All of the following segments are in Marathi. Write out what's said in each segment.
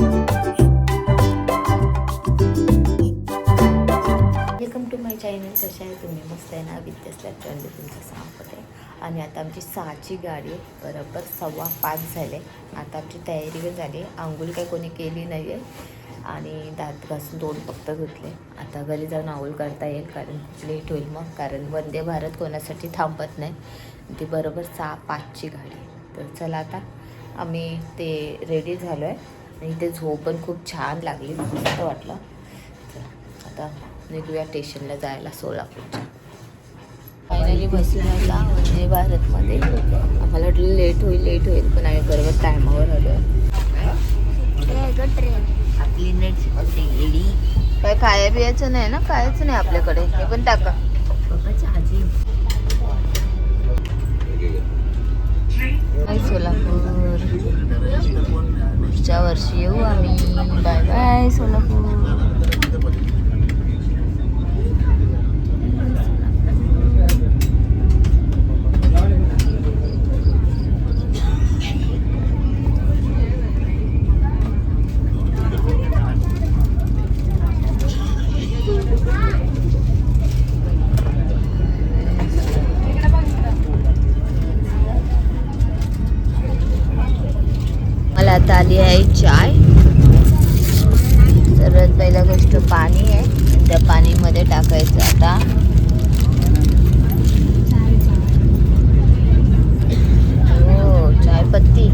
वेलकम टू माय चॅनल कशा आहे तुम्ही? मस्त आहे ना? विद्यासला चंद तुमचं सांगत आहे. आणि आता आमची सहाची गाडी बरोबर सव्वा पाच झाले. आता आमची तयारी पण झाली. आंघोळ काही कोणी केली नाही आहे आणि दात घासून दोन फक्त धुतले. आता घरी जाऊन आंघोळ करता येईल कारण लेट होईल मग. कारण वंदे भारत कोणासाठी थांबत नाही. ती बरोबर सहा पाचची गाडी तर चला आता आम्ही ते रेडी झालो आहे आणि ते झोप पण खूप छान लागली मस्त वाटलं. आता निघूया स्टेशनला जायला सोलापूरच्या. फायनली बसून आता वंदे भारतमध्ये. आम्हाला वाटलं लेट होईल लेट होईल पण आम्ही बरोबर टायमावर आलो आपली नेट काय खाया बियाचं नाही ना? कायच नाही आपल्याकडे. हे पण टाका. आजी. सोलापूर. पुढच्या वर्षी येऊ आम्ही बाय बाय सोलापूर मला आता आली आहे चाय. सर्वात पहिला गोष्ट पाणी आहे. त्या पाणीमध्ये टाकायचं आता. हो चायपत्ती.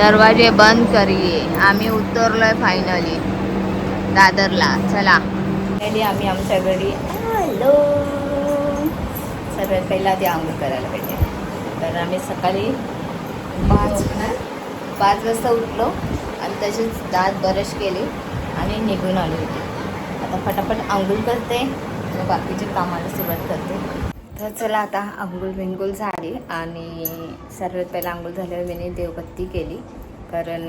दरवाजे बंद करिये आम्ही उतरलोय फायनली दादरला. चला. फायनली आम्ही आमच्या घरी आलो. सगळ्यात पहिला आधी आंघोळ करायला पाहिजे तर आम्ही सकाळी पाच पाच वाजता उठलो आणि तसेच दात ब्रश केले आणि निघून आलो होते आता फटाफट आंघोळ करते आणि बाकीचे कामाला सुरुवात करते. तर चला आता आंघोळ बिंघोळ झाली आणि सर्वात पहिला आंघोळ झाल्यावर मी देवबत्ती केली. कारण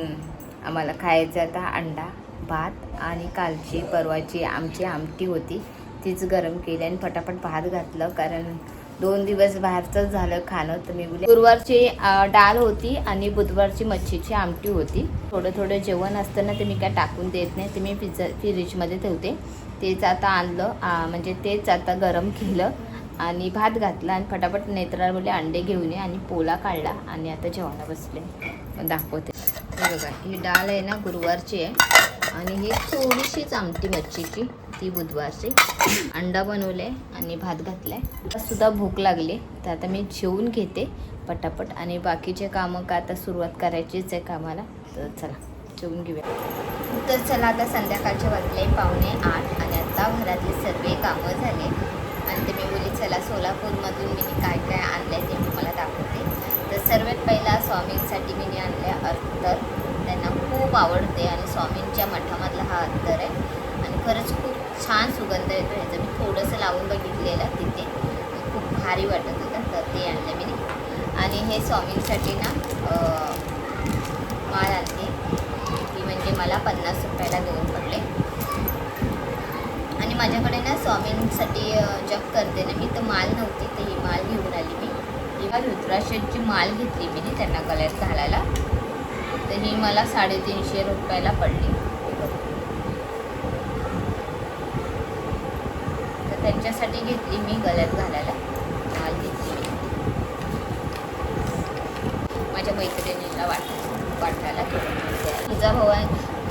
आम्हाला खायचं आता अंडा भात आणि कालची परवाची आमची आमटी होती. तीच गरम केली आणि फटाफट भात घातलं. कारण दोन दिवस बाहेरचंच झालं खाणं तर मी बोलले गुरुवारची डाळ होती आणि बुधवारची मच्छीची आमटी होती. थोडं थोडं जेवण असतं ना ते मी काय टाकून देत नाही ते मी पिझ्झा फ्रीजमध्ये ठेवते. तेच आता आणलं म्हणजे तेच आता गरम केलं. आणि भात घातला आणि फटाफट नेत्राला बोलले अंडे घेऊन ये आणि पोला काढला आणि आता जेवायला बसले. दाखवते. हे बघा ही डाळ आहे ना गुरुवारची आहे. आणि ही थोडीशीच आमटी मच्छीची ती बुधवारची. अंडा बनवले आणि भात घातलाय. आहे सुद्धा भूक लागली. तर आता मी जेवून घेते पटापट. आणि बाकीचे कामं का आता सुरुवात करायचीच आहे कामाला तर चला जेवून घेऊया. तर चला आता संध्याकाळचे वाजले पावणे आठ आणि आता घरातले सर्व कामं झाले. आणि ते मी बोली चला सोलापूरमधून मी काय काय आणलं आहे ते मी मला दाखवते. तर सर्वात पहिला स्वामींसाठी मी आणल्या अत्तर. त्यांना खूप आवडते आणि स्वामींच्या मठामधला हा अत्तर आहे. आणि खरंच खूप छान सुगंध येतो ह्याचं. मी थोडंसं लावून बघितलेलं तिथे. खूप भारी वाटत होतं तर ते आणलं मी आणि हे स्वामींसाठी ना माळ आणते. ती म्हणजे मला पन्नास रुपयाला दोन पडले. आणि माझ्याकडे ना स्वामींसाठी जप करते ना मी तर माल नव्हती तर ही माल घेऊन आली मी. किंवा माल माल घेतली मी त्यांना गळ्यात घालायला. तर ही मला साडेतीनशे रुपयाला पडली. तर त्यांच्यासाठी घेतली मी गळ्यात घालायला. माल घेतली मी. माझ्या मैत्रिणीला वाट वाटायला तुझा भाऊ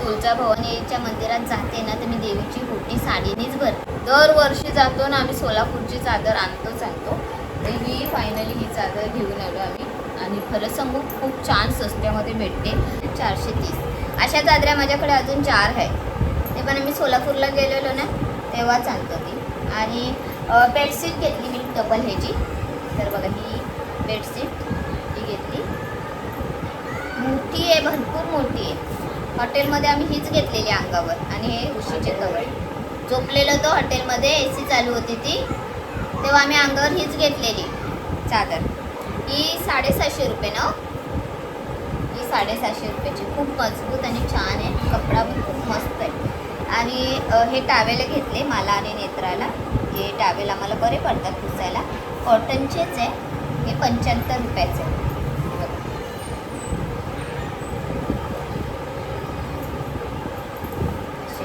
तुळजाभवानीच्या मंदिरात जाते ना तर मी देवीची होटी साडीनेच भर दरवर्षी जातो ना आम्ही सोलापूरची चादर आणतोच आणतो तर ही फायनली ही चादर घेऊन आलो आम्ही. आणि खरं सांगू खूप छान स्वस्त्यामध्ये भेटते. चारशे तीस. अशा चादऱ्या माझ्याकडे अजून चार आहे ते पण आम्ही सोलापूरला गेलेलो ना तेव्हाच आणतो ती. आणि बेडशीट घेतली मी डबल ह्याची. तर बघा ही बेडशीट ही घेतली. मोठी आहे भरपूर मोठी आहे. हॉटेलमध्ये आम्ही हीच घेतलेली अंगावर आणि हे उशीचे कवर. झोपलेलो तो हॉटेलमध्ये ए सी चालू होती ती. तेव्हा आम्ही अंगावर हीच घेतलेली चादर. ही साडेसहाशे रुपये ना हो? ही? साडेसहाशे रुपयाची. खूप मजबूत आणि छान आहे. कपडा पण खूप मस्त आहे. आणि हे टावेल घेतले मला आणि नेत्राला. हे टावेल आम्हाला बरे पडतात पुसायला. कॉटनचेच आहे. हे पंच्याहत्तर रुपयाचे आहे हे बघा. असे.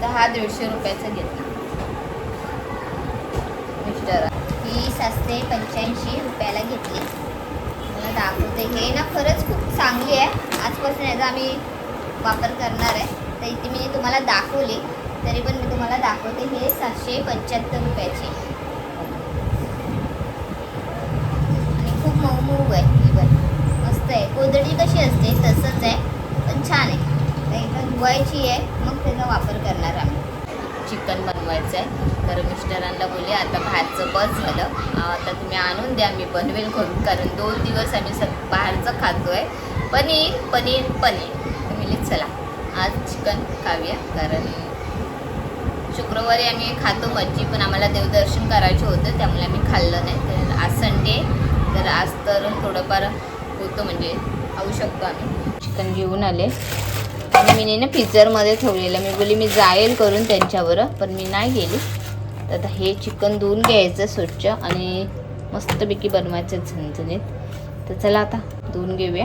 तर हा दीडशे रुपयाचा घेतला. मिस्टर ही सस्ते पंच्याऐंशी रुपयाला घेतली. मला दाखवते. हे ना खरंच खूप चांगली आहे. आजपासून याचा आम्ही वापर करणार आहे. तर इथे मी तुम्हाला दाखवली. तरी पण मी तुम्हाला दाखवते हे सातशे पंच्याहत्तर रुपयाची. आणि खूप मऊ मऊ आहे ही पण. मस्त आहे. कोदडी कशी असते? तसंच आहे. पण छान आहे. तर इथं धुवायची आहे मग त्याचा वापर करणार आम्ही. चिकन बनवायचं आहे तर मिस्टरांना बोलले आता बाहेरचं बस झालं. आता तुम्ही आणून द्या मी बनवेल करून. कारण दोन दिवस आम्ही स बाहेरचं खातो आहे पनीर पनीर. पनीर म्हणजे चला आज चिकन खाऊया. कारण शुक्रवारी आम्ही खातो मच्छी पण आम्हाला देवदर्शन करायचे होतं त्यामुळे आम्ही खाल्लं नाही. तर आज संडे तर आज तर थोडंफार होतं म्हणजे खाऊ शकतो आम्ही. चिकन घेऊन आले. आणि मी ना फ्रीजरमध्ये ठेवलेलं. मी बोली मी जाईल करून त्यांच्यावर पण मी नाही गेली. तर आता हे चिकन धुवून घ्यायचं स्वच्छ आणि मस्तपैकी बनवायचं झणझणीत. तर चला आता धुवून घेऊया.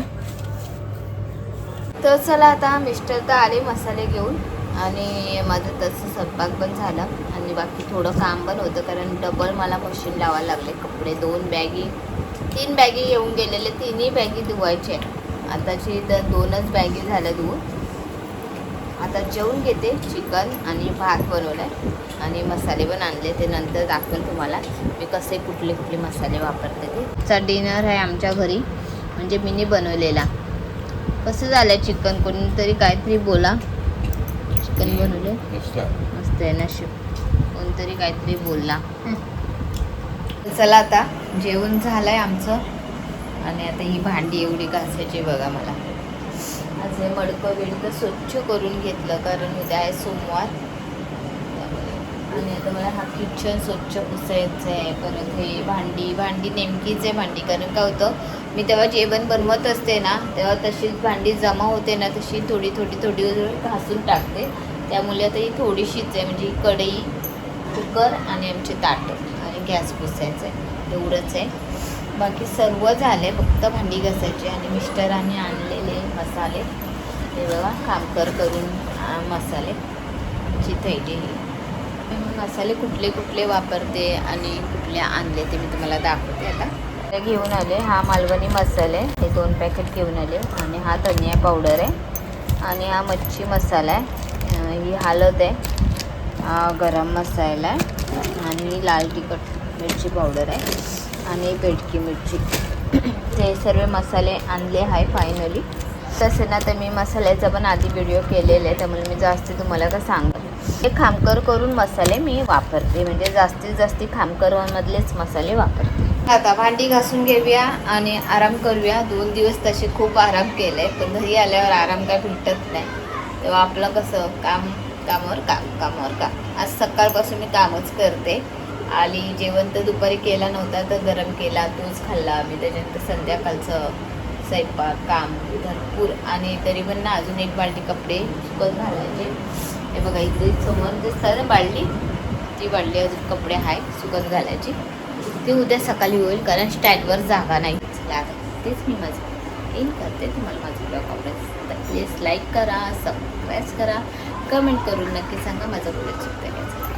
तर चला आता मिस्टर तर आले मसाले घेऊन आणि माझं तसं स्वयंपाक पण झाला आणि बाकी थोडं काम पण होतं कारण डबल मला मशीन लावायला लागले. कपडे दोन बॅगी तीन बॅगी येऊन गेलेले तिन्ही बॅगी धुवायचे आताची तर दोनच बॅगी झाल्या धुवून. आता जेवून घेते चिकन आणि भात बनवलं आहे आणि मसाले पण आणले ते नंतर दाखवेल तुम्हाला मी कसे कुठले कुठले मसाले वापरते ते. चा डिनर आहे आमच्या घरी म्हणजे मीनी बनवलेला. कसं झालं चिकन? कोणीतरी काहीतरी बोला. चिकन बनवलं मस्त. आहे नशीब कोणतरी काहीतरी बोलला. चला आता जेवण झालंय आमचं. आणि आता ही भांडी एवढी घासायची बघा मला. आज हे मडकं बिडकं स्वच्छ करून घेतलं कारण उद्या आहे सोमवार. आणि आता मला हा किचन स्वच्छ पुसायचं आहे. परत हे भांडी भांडी नेमकीच आहे भांडी. कारण काय होतं मी तेव्हा जेवण बनवत असते ना तेव्हा तशीच भांडी जमा होते ना तशी थोडी थोडी थोडी घासून टाकते. त्यामुळे आता ही थोडीशीच आहे. म्हणजे कढई कुकर आणि आमचे ताट आणि गॅस पुसायचं आहे. एवढंच आहे. बाकी सर्व झाले फक्त भांडी घासायची आणि मिस्टरांनी आणलेले मसाले. ते बघा कामकर करून मसाले. ची थैली मी मसाले कुठले कुठले वापरते आणि कुठले आणले ते मी तुम्हाला दाखवते आता. ते घेऊन आले हा मालवणी मसाले. हे दोन पॅकेट घेऊन आले आणि हा धनिया पावडर आहे. आणि हा मच्छी मसाला आहे. ही हळद आहे. हा गरम मसाला आहे. आणि लाल तिखट मिरची पावडर आहे. आणि बेडकी मिरची. ते सर्व मसाले आणले आहे फायनली तसे ना तर मी मसाल्याचा पण आधी व्हिडिओ केलेला आहे त्यामुळे मी जास्त तुम्हाला का सांगत हे खामकर करून मसाले मी वापरते म्हणजे जास्तीत जास्ती खामकरमधलेच मसाले वापरते. आता भांडी घासून घेऊया आणि आराम करूया. दोन दिवस तसे खूप आराम केले पण घरी आल्यावर आराम काय भेटत नाही. तेव्हा आपलं कसं काम कामावर काम कामावर काम. आज सकाळपासून मी कामच करते. आणि जेवण तर दुपारी केला नव्हता तर गरम केला तोच खाल्ला आम्ही. त्याच्यानंतर संध्याकाळचं स्वयंपाक काम भरपूर. आणि तरी पण ना अजून एक बाल्टी कपडे सुकत घालायचे. हे बघा इथे समोर दिसतात ना बाल्टी ती बाल्टी अजून कपडे आहे सुकत घालायची. ते उद्या सकाळी होईल कारण स्टँडवर जागा नाही. लागत तेच मी माझं. इन करते तुम्हाला माझं ब्लॉग आवडेल. तर प्लीज लाईक करा सबस्क्राईब करा. कमेंट करून नक्की सांगा माझं ब्लॉग सुद्धा